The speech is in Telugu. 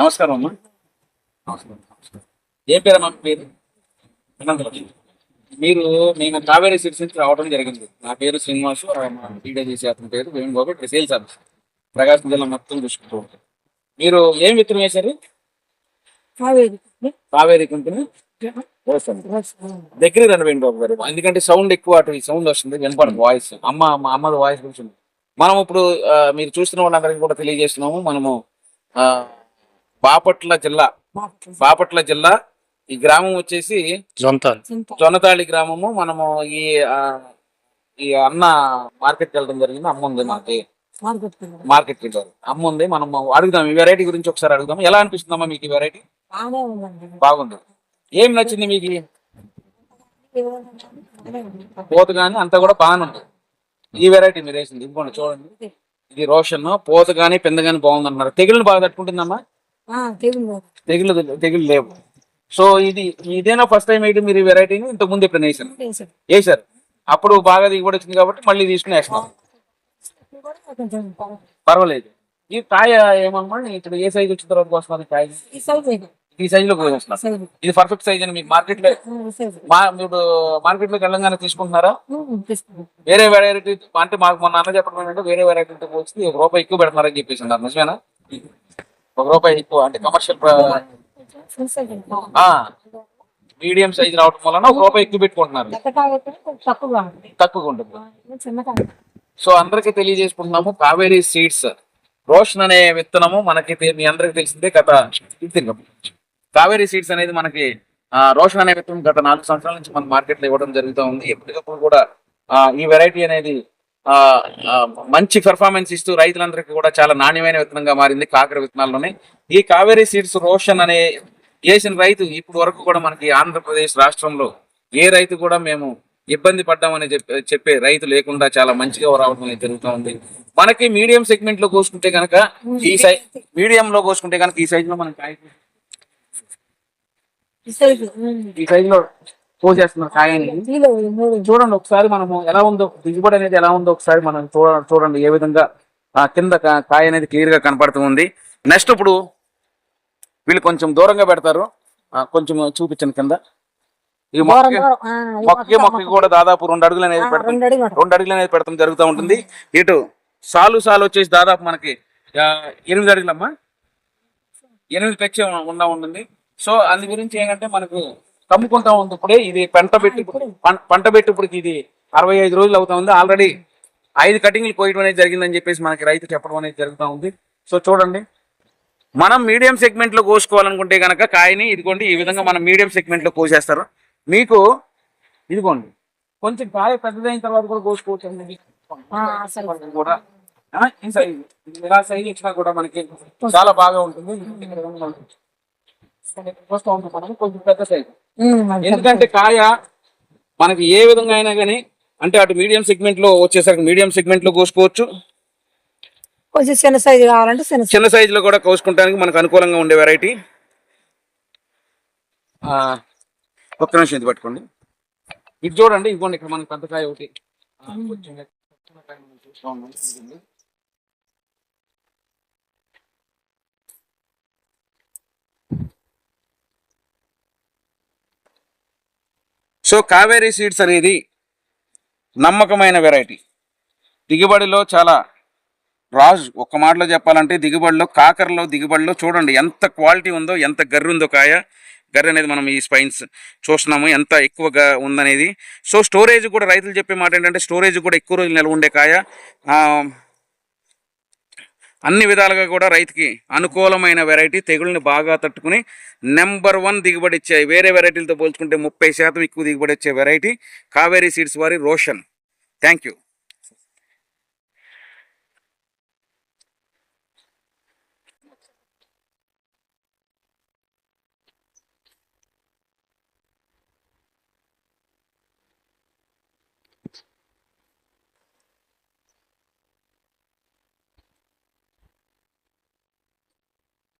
నమస్కారం అమ్మా. నమస్కారం నమస్కారం. ఏం పేరు అమ్మా మీ పేరు? అనంతరం మీరు నేను కావేరీ సిటీస్ నుంచి రావడం జరిగింది. నా పేరు శ్రీనివాసు వీడియో చేసే అతని పేరు వేణుగోపాల్ ఇక్కడ సేల్స్ ఆఫీస్ ప్రకాశం జిల్లా మొత్తం చూసుకుంటూ ఉంటారు మీరు ఏం విత్తనం వేశారు? కావేరి కంపెనీ దగ్గర రండి వేణుబాబు గారు. ఎందుకంటే సౌండ్ ఎక్కువ అటు సౌండ్ వస్తుంది వినపడదు వాయిస్ అమ్మ మా అమ్మది వాయిస్ గురించి మనం ఇప్పుడు మీరు చూస్తున్న వాళ్ళందరికీ కూడా తెలియజేస్తున్నాము. మనము బాపట్ల జిల్లా. బాపట్ల జిల్లా. ఈ గ్రామం వచ్చేసి జొన్నతాళి గ్రామము. మనము ఈ ఈ అన్న మార్కెట్కి వెళ్ళడం జరిగింది. అమ్మ ఉంది మనకి మార్కెట్కి వెళ్ళారు? అమ్మ ఉంది. మనం అడుగుదాం. ఈ వెరైటీ గురించి ఒకసారి అడుగుదాం. ఎలా అనిపిస్తుందమ్మా మీకు ఈ వెరైటీ బాగుంది. ఏం నచ్చింది మీకు? పోత కానీ అంతా కూడా బాగానే ఉంది. ఈ వెరైటీ మీరు వేసింది. ఇదిగోండి చూడండి. ఇది రోషన్. పోత కానీ పెంద కానీ బాగుంది అంటున్నారు తెగులు బాగా తట్టుకుంటుందమ్మా. తెగులు తెగులు లేవు. సో ఇది ఇదేనా ఫస్ట్ టైం వేయడం మీరు ఈ వెరైటీని ఇంతకు ముందు ఎప్పుడు వేసారు. వేసారు. అప్పుడు బాగా దిగుబడి వచ్చింది కాబట్టి మళ్ళీ తీసుకుని పర్వాలేదు. ఈ కాయ ఏమమ్మా ఇక్కడ ఏ సైజ్ వచ్చిన తర్వాత వస్తుంది కాయ? ఈ సైజు లో వస్తున్నారు. ఇది పర్ఫెక్ట్ సైజ్ అని మీకు మార్కెట్లో ఆ, ఈ సైజు. మా ఇప్పుడు మార్కెట్లోకి వెళ్ళంగానే తీసుకుంటున్నారా. వేరే వెరైటీ అంటే మాకు మొన్న అన్న చెప్పడం ఏంటంటే వేరే వెరైటీతో పోల్చి ఒక రూపాయి ఎక్కువ పెడుతున్నారని చెప్పేసి అన్నారు. నిజమేనా? ఒక రూపాయి ఎక్కువ అంటే కమర్షియల్ మీడియం సైజ్ రావడం వలన ఒక రూపాయి ఎక్కువ పెట్టుకుంటున్నారు. తక్కువగా ఉంటుంది. సో అందరికీ తెలియజేసుకుంటున్నాము కావేరీ సీడ్స్. రోషన్ అనే విత్తనము మనకి మీ అందరికి తెలిసిందే గత కావేరీ సీడ్స్ అనేది మనకి ఆ, రోషన్ అనే విత్తనం గత నాలుగు సంవత్సరాల నుంచి మన మార్కెట్లో ఇవ్వడం జరుగుతూ ఉంది. ఎప్పటికప్పుడు కూడా ఈ వెరైటీ అనేది మంచి పెర్ఫార్మెన్స్ ఇస్తూ రైతులందరికీ కూడా చాలా నాణ్యమైన విత్తనంగా మారింది కాకర విత్తనాల్లోనే ఈ కావేరీ సీడ్స్ రోషన్ అనే వేసిన రైతు ఇప్పుడు వరకు కూడా మనకి ఆంధ్రప్రదేశ్ రాష్ట్రంలో ఏ రైతు కూడా మేము ఇబ్బంది పడ్డామని చెప్పే చెప్పే రైతు లేకుండా చాలా మంచిగా రావడం అనేది జరుగుతూ ఉంది మనకి మీడియం సెగ్మెంట్లో కోసుకుంటే కనుక ఈ సైజ్ మీడియం లో కోసుకుంటే కనుక ఈ సైజ్లో మనం. ఈ సైజ్లో కోసేస్తున్నాం కాయ అనేది కిలో ఈ మూడు చూడండి ఒకసారి మనము ఎలా ఉందో దిగుబడి అనేది ఎలా ఉందో ఒకసారి మనం చూడ చూడండి ఏ విధంగా ఆ కింద కాయ అనేది క్లియర్గా కనపడుతూ ఉంది. నెక్స్ట్ ఇప్పుడు వీళ్ళు కొంచెం దూరంగా పెడతారు. కొంచెం చూపించండి కింద. ఈ మొక్క ఈ మొక్కకి కూడా దాదాపు రెండు అడుగులు అనేది పెడతాం. రెండు అడుగులు అనేది పెడతాం జరుగుతూ ఉంటుంది. ఇటు సాలు సాలు వచ్చేసి దాదాపు మనకి ఎనిమిది అడుగులమ్మా? ఎనిమిది పెచ్చ ఉండా ఉంటుంది. సో అందు గురించి ఏంటంటే మనకు కమ్ముకుంటా ఉంది ఇప్పుడే ఇది పంట పెట్టి పంట పెట్టి ఇప్పటికి ఇది అరవై ఐదు రోజులు అవుతా ఉంది ఆల్రెడీ ఐదు కటింగ్లు కోయడం అనేది జరిగిందని చెప్పేసి మనకి రైతు చెప్పడం అనేది జరుగుతూ ఉంది. సో చూడండి. మనం మీడియం సెగ్మెంట్లో కోసుకోవాలనుకుంటే గనక కాయని ఇదిగోండి ఈ విధంగా మనం మీడియం సెగ్మెంట్లో కోసేస్తారు. మీకు ఇదిగోండి. కొంచెం కాయ పెద్దదైన తర్వాత కూడా కోసుకోవచ్చు. కూడా. ఇలా సైజు ఇచ్చినా కూడా మనకి చాలా బాగా ఉంటుంది. కొంచెం పెద్ద సైజు. ఎందుకంటే కాయ మనకి ఏ విధంగా అయినా కానీ అంటే అటు మీడియం సెగ్మెంట్లో వచ్చేసరికి మీడియం సెగ్మెంట్లో కోసుకోవచ్చు. కొంచెం చిన్న సైజు కావాలంటే చిన్న సైజు. చిన్న సైజు లో కూడా కోసుకుంటానికి మనకు అనుకూలంగా ఉండే వెరైటీ ఒక్క నిమిషం ఇది పట్టుకోండి. ఇది చూడండి ఇదిగోండి ఇక్కడ మనకి పెద్ద కాయ ఒకటి ఆ, కొంచెం చిన్న కాయ మనం చూస్తా ఉన్నాం. ఇదిగోండి. సో కావేరీ సీడ్స్ అనేది నమ్మకమైన వెరైటీ. దిగుబడిలో చాలా రాజు ఒక్క మాటలో చెప్పాలంటే దిగుబడిలో కాకరలో దిగుబడిలో చూడండి ఎంత క్వాలిటీ ఉందో ఎంత గర్రు ఉందో కాయ. గర్రె అనేది మనం ఈ స్పైన్స్ చూస్తున్నాము ఎంత ఎక్కువగా ఉందనేది. సో స్టోరేజ్ కూడా రైతులు చెప్పే మాట ఏంటంటే స్టోరేజ్ కూడా ఎక్కువ రోజులు నిల్వ ఉండే కాయ. అన్ని విధాలుగా కూడా రైతుకి అనుకూలమైన వెరైటీ తెగుళ్ళని బాగా తట్టుకుని నెంబర్ వన్ దిగుబడి ఇచ్చే వేరే వెరైటీలతో పోల్చుకుంటే ముప్పై శాతం ఎక్కువ దిగుబడి వచ్చే వెరైటీ కావేరీ సీడ్స్ వారి రోషన్. Thank you